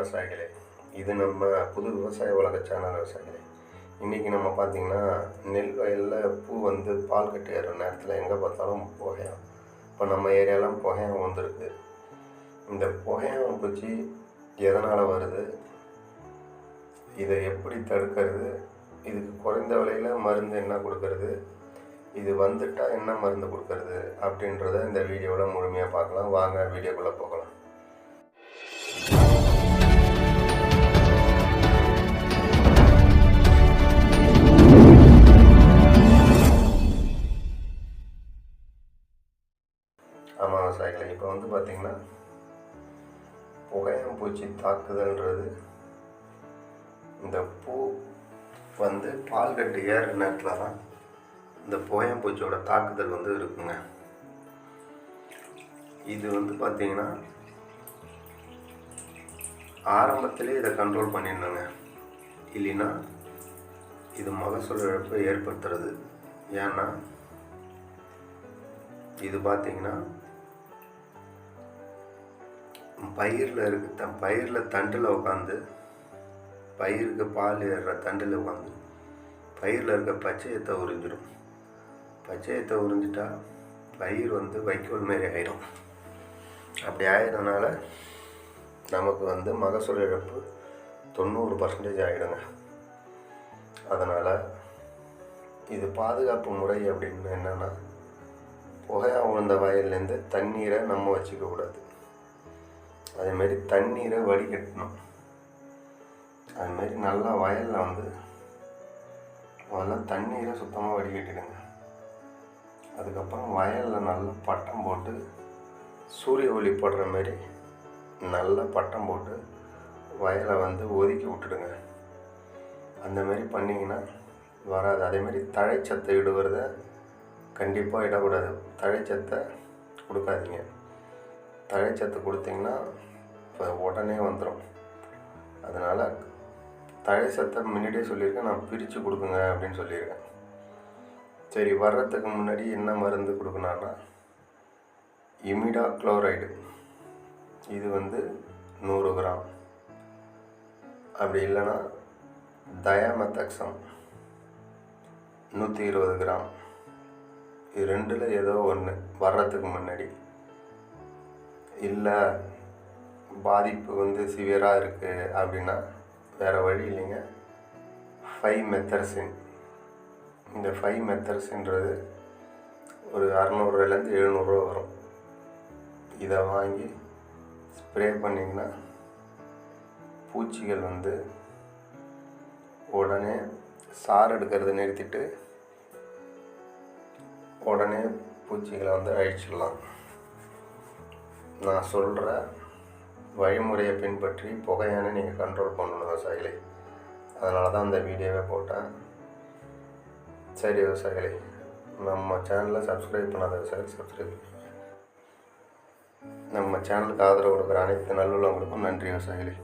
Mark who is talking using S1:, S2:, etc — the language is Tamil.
S1: விவசாயிகளே. இது நம்ம புது விவசாய உலக சேனல் விவசாயிகளே. இன்றைக்கி நம்ம பார்த்திங்கன்னா நெல் வயலில் பூ வந்து பால் கட்டி ஏறுற நேரத்தில் எங்கே பார்த்தாலும் புகையாம். இப்போ நம்ம ஏரியாலாம் புகையாக வந்திருக்கு. இந்த புகையாம் பூச்சி எதனால் வருது? இதை எப்படி தடுக்கிறது? இதுக்கு குறைந்த விலையில் மருந்து என்ன கொடுக்கறது? இது வந்துட்டால் என்ன மருந்து கொடுக்கறது? அப்படின்றத இந்த வீடியோவில் முழுமையாக பார்க்கலாம். வாங்க வீடியோக்குள்ளே போகலாம். ஆமாம் இப்போ வந்து பார்த்திங்கன்னா புகையம்பூச்சி தாக்குதல்ன்றது இந்த பூ வந்து பால் கட்டு ஏறுற நேரத்தில் தான் இந்த புகையம்பூச்சியோட தாக்குதல் வந்து இருக்குங்க. இது வந்து பார்த்திங்கன்னா ஆரம்பத்திலே இதை கண்ட்ரோல் பண்ணிடணுங்க. இல்லைன்னா இது மகசூல் இழப்பை ஏற்படுத்துறது. ஏன்னா இது பார்த்தீங்கன்னா பயிரில் இருக்கு த பயிரில் தண்டில் உட்காந்து பயிருக்கு பால் ஏறுற தண்டில் உட்காந்து பயிரில் இருக்க பச்சையத்தை உறிஞ்சிடும் பச்சையத்தை உறிஞ்சிட்டா பயிர் வந்து வைக்கோல் மாரி ஆயிடும் அப்படி ஆயிடுறதுனால நமக்கு வந்து மகசூல் இழப்பு தொண்ணூறு பர்சன்டேஜ் ஆகிடுங்க அதனால் இது பாதுகாப்பு முறை அப்படின்னு என்னென்னா புகையாக உழுந்த வயல்லேருந்து தண்ணீரை நம்ம வச்சுக்கக்கூடாது அதேமாரி தண்ணீரை வடிகட்டணும். அதுமாரி நல்லா வயலில் வந்து முதல்ல தண்ணீரை சுத்தமாக வடிகட்டிடுங்க. அதுக்கப்புறம் வயலில் நல்லா பட்டம் போட்டு சூரிய ஒளி படுற மாதிரி நல்லா பட்டம் போட்டு வயலை வந்து ஒதுக்கி விட்டுடுங்க. அந்தமாரி பண்ணிங்கன்னா வராது. அதேமாரி தழைச்சத்தை இடுவத கண்டிப்பாக இடக்கூடாது. தழைச்சத்தை கொடுக்காதீங்க. தழைச்சத்து கொடுத்தீங்கன்னா இப்போ உடனே வந்துடும் அதனால் தழை சத்தை முன்னாடியே சொல்லியிருக்கேன் நான் பிரித்து கொடுக்குங்க அப்படின்னு சொல்லியிருக்கேன். சரி வர்றதுக்கு முன்னாடி என்ன மருந்து கொடுக்கணும்னா இமிடா குளோரைடு இது வந்து நூறு கிராம். அப்படி இல்லைன்னா தயாமெத்தக்சம் நூற்றி இருபது கிராம். இது ரெண்டில் ஏதோ ஒன்று வர்றதுக்கு முன்னாடி. இல்லை பாதிப்பு வந்து சிவியராக இருக்குது அப்படின்னா வேறு வழி இல்லைங்க. ஃபைவ் மெத்தர்சின் இந்த ஃபைவ் மெத்தர்ஸ்ன்றது ஒரு அறநூறுலேருந்து எழுநூறுவா வரும். இதை வாங்கி ஸ்ப்ரே பண்ணிங்கன்னா பூச்சிகள் வந்து உடனே சாறு எடுக்கிறத நிறுத்திட்டு உடனே பூச்சிகளை வந்து அழிச்சிடலாம். நான் சொல்கிற வழிமுறையை பின்பற்றி புகையான நீங்கள் கண்ட்ரோல் பண்ணணும் விவசாயிகளை. அதனால தான் அந்த வீடியோவை போட்டேன். சரி விவசாயிகளே நம்ம சேனலை சப்ஸ்கிரைப் பண்ணாத விவசாயிகள் சப்ஸ்கிரைப் பண்ணுங்க. நம்ம சேனலுக்கு ஆதரவு கொடுக்குற அனைத்து நல்லுள்ளவங்களுக்கும் நன்றி விவசாயிகளே.